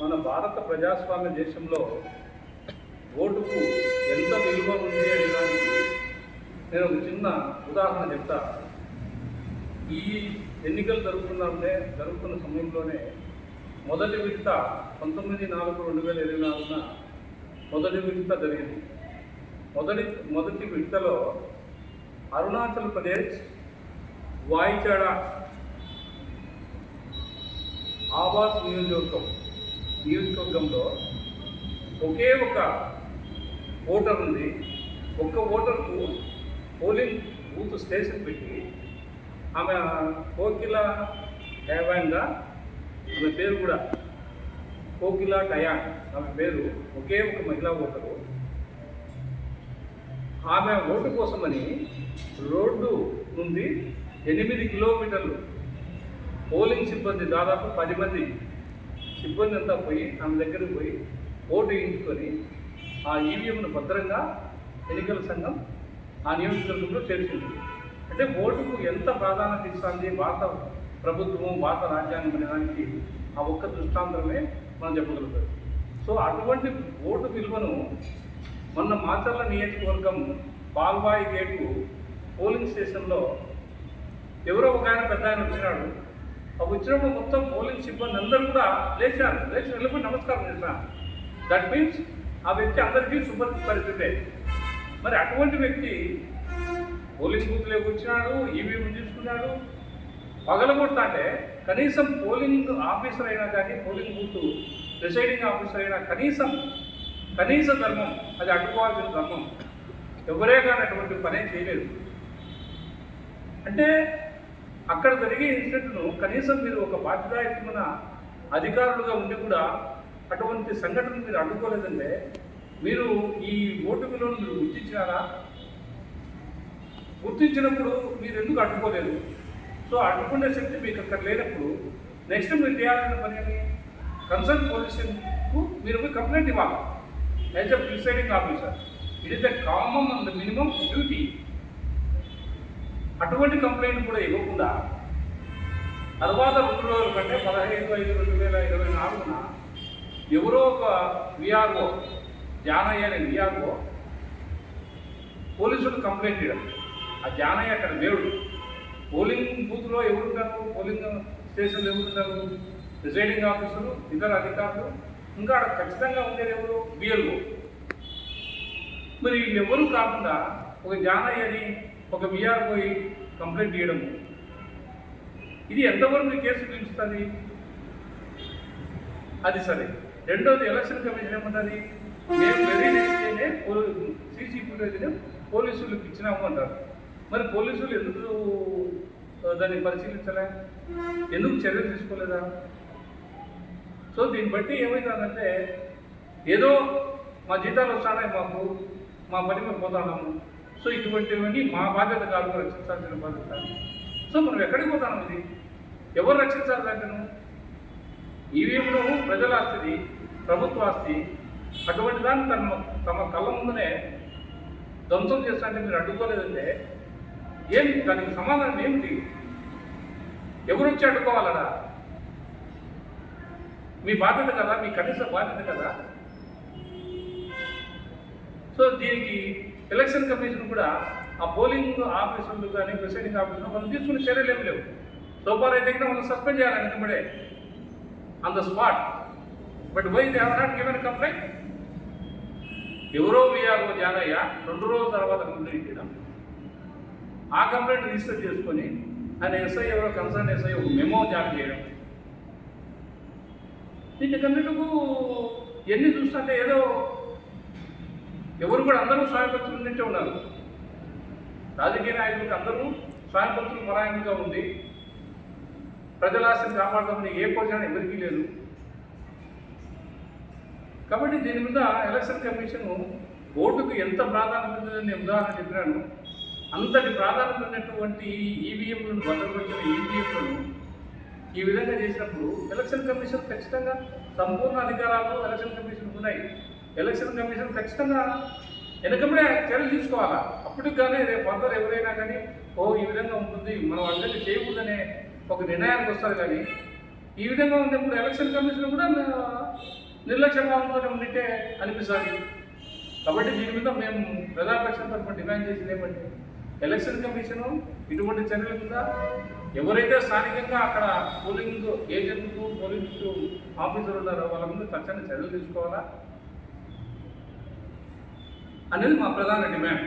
మన భారత ప్రజాస్వామ్య దేశంలో ఓటుకు ఎంత విలువ ఉంది అనే నేను ఒక చిన్న ఉదాహరణ చెప్తా. ఈ ఎన్నికలు జరుగుతున్నప్పుడే జరుగుతున్న సమయంలోనే మొదటి విడత పంతొమ్మిది నాలుగు రెండు వేల ఇరవై నాలుగున మొదటి విడత జరిగింది. మొదటి మొదటి విడతలో అరుణాచల్ ప్రదేశ్ వాయిచాడ ఆవాస్ నియోజకవర్గం నియోజకవర్గంలో ఒకే ఒక ఓటర్ ఉంది. ఒక్క ఓటర్కు పోలింగ్ బూత్ స్టేషన్ పెట్టి ఆమె కోకిల టయాన్గా ఆమె పేరు కూడా కోకిల టయాన్ ఆమె పేరు ఒకే ఒక మహిళా ఓటరు. ఆమె ఓటు కోసమని రోడ్డు నుండి ఎనిమిది కిలోమీటర్లు పోలింగ్ సిబ్బంది దాదాపు పది మంది సిబ్బంది అంతా పోయి ఆమె దగ్గరికి పోయి ఓటు వేయించుకొని ఆ ఈవీఎంను భద్రంగా ఎన్నికల సంఘం ఆ నియోజకవర్గంలో చేర్చింది. అంటే ఓటుకు ఎంత ప్రాధాన్యత ఇస్తుంది భారత ప్రభుత్వం భారత రాజ్యాంగం అనే దానికి ఆ ఒక్క దృష్టాంతరమే మనం చెప్పగలుగుతాం. సో అటువంటి ఓటు విలువను మొన్న మాచర్ల నియోజకవర్గం బాల్బాయి గేటు పోలింగ్ స్టేషన్లో ఎవరో ఒక ఆయన పెద్ద ఆయన వచ్చినాడు. ఆ వచ్చినప్పుడు మొత్తం పోలింగ్ సిబ్బంది అందరూ కూడా లేచారు. లేచి వెళ్ళిపోయి నమస్కారం చేశారు. దట్ మీన్స్ ఆ వ్యక్తి అందరికీ సుపరిచితే మరి అటువంటి వ్యక్తి పోలింగ్ బూత్లోకి వచ్చినాడు ఈవీఎం తీసుకున్నాడు. పగలగొడతా అంటే కనీసం పోలింగ్ ఆఫీసర్ అయినా కానీ పోలింగ్ బూత్ ప్రిసైడింగ్ ఆఫీసర్ అయినా కనీసం కనీస ధర్మం అది అడ్డుకోవాల్సిన ధర్మం ఎవరే కానీ అటువంటి పనే చేయలేదు. అంటే అక్కడ జరిగే ఇన్సిడెంట్ను కనీసం మీరు ఒక బాధ్యతాయుతమైన అధికారులుగా ఉండి కూడా అటువంటి సంఘటన మీరు అడ్డుకోలేదంటే మీరు ఈ ఓటు విలువను మీరు గుర్తించినారా? గుర్తించినప్పుడు మీరు ఎందుకు అడ్డుకోలేదు సో అడ్డుకునే శక్తి మీకు అక్కడ లేనప్పుడు నెక్స్ట్ మీరు చేయాల్సిన పని అని కన్సర్న్ పోలీసుకు మీరు పోయి కంప్లైంట్ ఇవ్వాలి. As a presiding officer. It is the common and minimum duty అటువంటి కంప్లైంట్ కూడా ఇవ్వకుండా తర్వాత రెండు రోజుల కంటే పదహైదు ఐదు రెండు వేల ఇరవై నాలుగున ఎవరో ఒక విఆర్ఓ జానయ్య అనే విఆర్ఓ పోలీసులు కంప్లైంట్ చేయడం ఆ జానయ్య అక్కడ దేవుడు పోలింగ్ బూత్లో ఎవరుంటారు? పోలింగ్ స్టేషన్లో ఎవరుంటారు? ప్రిసైడింగ్ ఆఫీసరు ఇతర అధికారులు ఇంకా అక్కడ ఖచ్చితంగా ఉండేది ఎవరు? బిఎల్ఓ మరి వీళ్ళెవరూ కాకుండా ఒక జానయ్యని ఒక విఆర్ పోయి కంప్లైంట్ చేయడము. ఇది ఎంతవరకు కేసు పిలుస్తుంది అది సరే. రెండోది ఎలక్షన్ కమిషన్ ఏమంటుంది మేము వెరీ సీసీ ఫుటేజ్ని పోలీసులకు ఇచ్చినాము అంటారు. మరి పోలీసులు ఎందుకు దాన్ని పరిశీలించలే? ఎందుకు చర్యలు తీసుకోలేదా? సో దీన్ని బట్టి ఏమవుతుందంటే ఏదో మా జీతాలు వస్తానే మాకు మా పని మేము పోతున్నాము సో ఇటువంటివన్నీ మా బాధ్యత కాదు రక్షించాల్సిన బాధ్యత. సో మనం ఎక్కడికి పోతాం ఇది? ఎవరు రక్షించాలి దాంట్ను ఈవీఎంలో ప్రజల ఆస్తిది ప్రభుత్వ ఆస్తి అటువంటి దాన్ని తన తమ కళ్ళ ముందునే ధ్వంసం చేస్తానంటే మీరు అడ్డుకోలేదంటే ఏం దానికి సమాధానం ఏమిటి ఎవరు వచ్చి అడ్డుకోవాలడా మీ బాధ్యత కదా? మీ కనీస బాధ్యత కదా? సో దీనికి ఎలక్షన్ కమిషన్ కూడా ఆ పోలింగ్ ఆఫీసర్లు కానీ ప్రిసైడింగ్ ఆఫీసర్లు మనం తీసుకునే చర్యలు ఏమి లేవు. సోపార్ అయితే కూడా మనం సస్పెండ్ చేయాలని వెంటబడే on the spot but why they have not given complaint ఎవరో విఆర్ఓ జానయ్య రెండు రోజుల తర్వాత కంప్లైంట్ చేయడం ఆ కంప్లైంట్ రిజిస్టర్ చేసుకొని ఆయన ఎస్ఐ ఎవరో కన్సర్న్ ఎస్ఐ ఒక మెమో జారీ చేయడం. దీన్ని కన్నిటికు ఎన్ని చూస్తుంటే ఏదో ఎవరు కూడా అందరూ స్వామిభక్తులు ఉన్నట్టే ఉన్నారు. రాజకీయ నాయకులకు అందరూ స్వామిభక్తులు పరాయణంగా ఉంది. ప్రజల ఆస్తిని కాపాడదామని ఏ పోషణ ఎవరికీ లేదు. కాబట్టి దీని మీద ఎలక్షన్ కమిషన్ ఓటుకు ఎంత ప్రాధాన్యత ఉందని నేను ఉదాహరణ చెప్పినాను. అంతటి ప్రాధాన్యత ఉన్నటువంటి ఈవీఎంలను భద్రపరిచిన ఈవీఎంలను ఈ విధంగా చేసినప్పుడు ఎలక్షన్ కమిషన్ ఖచ్చితంగా సంపూర్ణ అధికారాలు ఎలక్షన్ కమిషన్ ఉన్నాయి. ఎలక్షన్ కమిషన్ ఖచ్చితంగా వెనకబడే చర్యలు తీసుకోవాలా? అప్పటికి కానీ రేపు ఫర్దర్ ఎవరైనా కానీ ఓ ఈ విధంగా ఉంటుంది మనం అందరికీ చేయకూడదనే ఒక నిర్ణయానికి వస్తారు కానీ ఈ విధంగా ఉన్నప్పుడు ఎలక్షన్ కమిషన్ కూడా నా- నిర్లక్ష్య భావంతోనే ఉండితే అనిపిస్తుంది. కాబట్టి దీని మీద మేము ప్రజాపక్షం తరఫున డిమాండ్ చేసేది ఏమంటే ఎలక్షన్ కమిషను ఇటువంటి చర్యల మీద ఎవరైతే స్థానికంగా అక్కడ పోలింగ్ ఏజెంట్లు పోలింగ్ ఆఫీసర్ ఉన్నారో వాళ్ళ మీద తక్షణ చర్యలు తీసుకోవాలా? అనేది మా ప్రధాన డిమాండ్